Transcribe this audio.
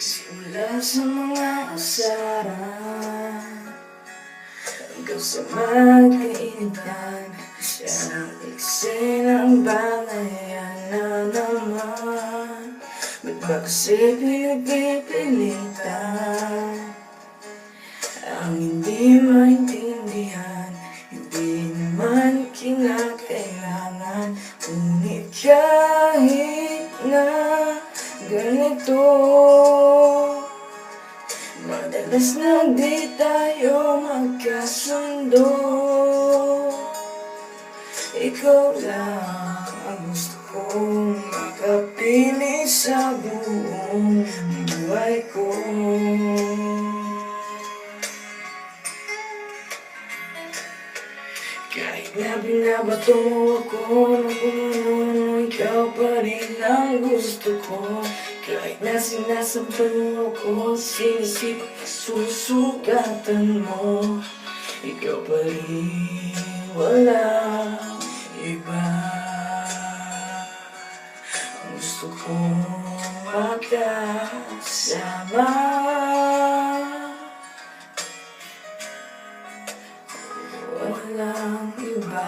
Simula sa mga asaran Hanggang sa magkainitan Siya ang eksenang balayan na naman. Ba't ba kasi pinagpipilitan? Ang hindi maintindihan Hindi naman kinakailangan. Ngunit kahit na ganito Madalas na di tayo magkasundo. Ikaw lang ang gusto kong makapili sa buong buhay ko. Kahit na binabato mo ako ng pa rin ang gusto ko Kahit na sinasampal mo ako, sinisip susugatan mo. Ikaw pa rin, wala iba. Ang gusto kong makasama. Walang iba